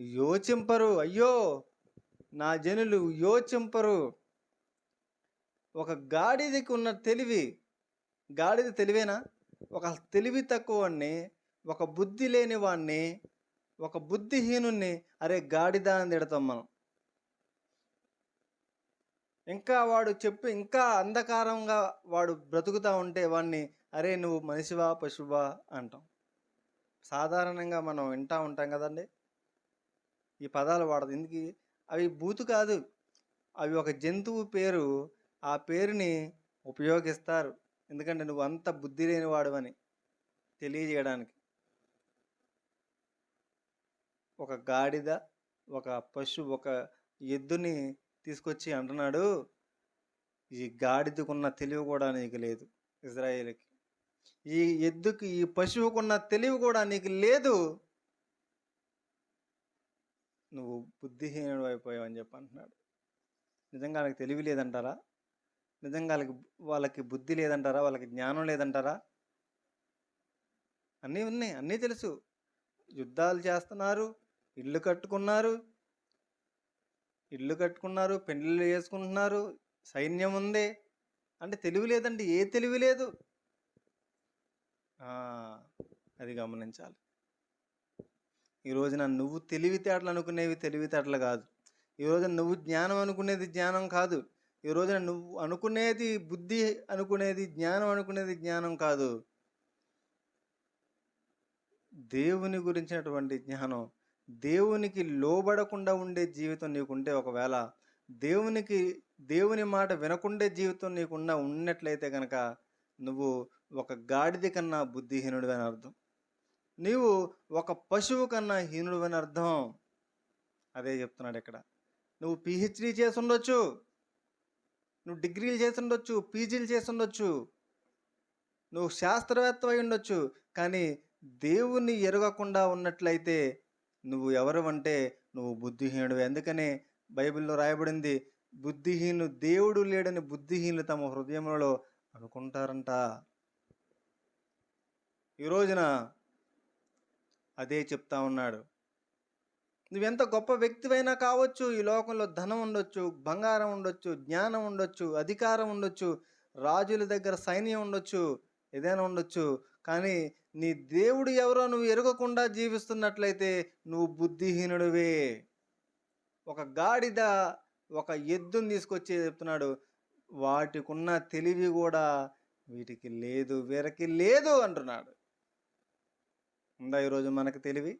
యోచింపరు. అయ్యో నా జనులు యోచింపరు. ఒక గాడిదకి ఉన్న తెలివి గాడిద తెలివేనా? ఒక తెలివి తక్కువ ఒక బుద్ధి లేని వాణ్ణి ఒక బుద్ధిహీనుణ్ణి అరే గాడిద అని తిడతాం మనం. ఇంకా వాడు చెప్పి ఇంకా అంధకారంగా వాడు బ్రతుకుతూ ఉంటే వాడిని అరే నువ్వు మనిషివా పశువా అంటాం. సాధారణంగా మనం వింటూ ఉంటాం కదండి. ఈ పదాలు వాడదు. ఎందుకు? అవి బూతు కాదు. అవి ఒక జంతువు పేరు. ఆ పేరుని ఉపయోగిస్తారు. ఎందుకంటే నువ్వు అంత బుద్ధి లేని అని తెలియజేయడానికి. ఒక గాడిద ఒక పశు ఒక ఎద్దుని తీసుకొచ్చి అంటున్నాడు ఈ గాడిదకున్న తెలివి కూడా నీకు లేదు ఇజ్రాయేల్కి. ఈ ఎద్దుకి ఈ పశువుకున్న తెలివి కూడా నీకు లేదు. నువ్వు బుద్ధిహీనుడు అయిపోయావు అని చెప్పి అంటున్నాడు. నిజంగా వాళ్ళకి తెలివి లేదంటారా? నిజంగా వాళ్ళకి వాళ్ళకి బుద్ధి లేదంటారా? వాళ్ళకి జ్ఞానం లేదంటారా? అన్నీ ఉన్నాయి అన్నీ తెలుసు. యుద్ధాలు చేస్తున్నారు ఇల్లు కట్టుకున్నారు ఇల్లు కట్టుకున్నారు పెళ్ళిళ్ళు చేసుకుంటున్నారు సైన్యం ఉంది. అంటే తెలివి లేదండి ఏ తెలివి లేదు. అది గమనించాలి. ఈ రోజున నువ్వు తెలివితేటలు అనుకునేవి తెలివితేటలు కాదు. ఈ రోజున నువ్వు జ్ఞానం అనుకునేది జ్ఞానం కాదు. ఈ రోజున నువ్వు అనుకునేది బుద్ధి అనుకునేది జ్ఞానం అనుకునేది జ్ఞానం కాదు. దేవుని గురించినటువంటి జ్ఞానం దేవునికి లోబడకుండా ఉండే జీవితం నీకుంటే ఒకవేళ దేవునికి దేవుని మాట వినకుండే జీవితం నీకున్నా ఉన్నట్లయితే కనుక నువ్వు ఒక గాడిద కన్నా బుద్ధిహీనుడు అని అర్థం. నీవు ఒక పశువు కన్నా హీనుడు అని అర్థం. అదే చెప్తున్నాడు ఇక్కడ. నువ్వు పిహెచ్డీ చేసి ఉండొచ్చు. నువ్వు డిగ్రీలు చేసి ఉండొచ్చు పీజీలు చేసి ఉండొచ్చు. నువ్వు శాస్త్రవేత్త అయి ఉండొచ్చు. కానీ దేవుణ్ణి ఎరగకుండా ఉన్నట్లయితే నువ్వు ఎవరు అంటే నువ్వు బుద్ధిహీనుడు ఎందుకని బైబిల్లో రాయబడింది బుద్ధిహీను దేవుడు లేడని బుద్ధిహీనులు తమ హృదయంలో అనుకుంటారంట. ఈ రోజున అదే చెప్తా ఉన్నాడు. నువ్వెంత గొప్ప వ్యక్తివైనా కావచ్చు ఈ లోకంలో ధనం ఉండొచ్చు బంగారం ఉండొచ్చు జ్ఞానం ఉండొచ్చు అధికారం ఉండొచ్చు రాజుల దగ్గర సైన్యం ఉండొచ్చు ఏదైనా ఉండొచ్చు కానీ నీ దేవుడు ఎవరో నువ్వు ఎరగకుండా జీవిస్తున్నట్లయితే నువ్వు బుద్ధిహీనుడివే. ఒక గాడిద ఒక ఎద్దుని తీసుకొచ్చి చెప్తున్నాడు వాటికున్న తెలివి కూడా వీటికి లేదు వీరికి లేదు అంటున్నాడు. ఉందా ఈరోజు మనకు తెలివి?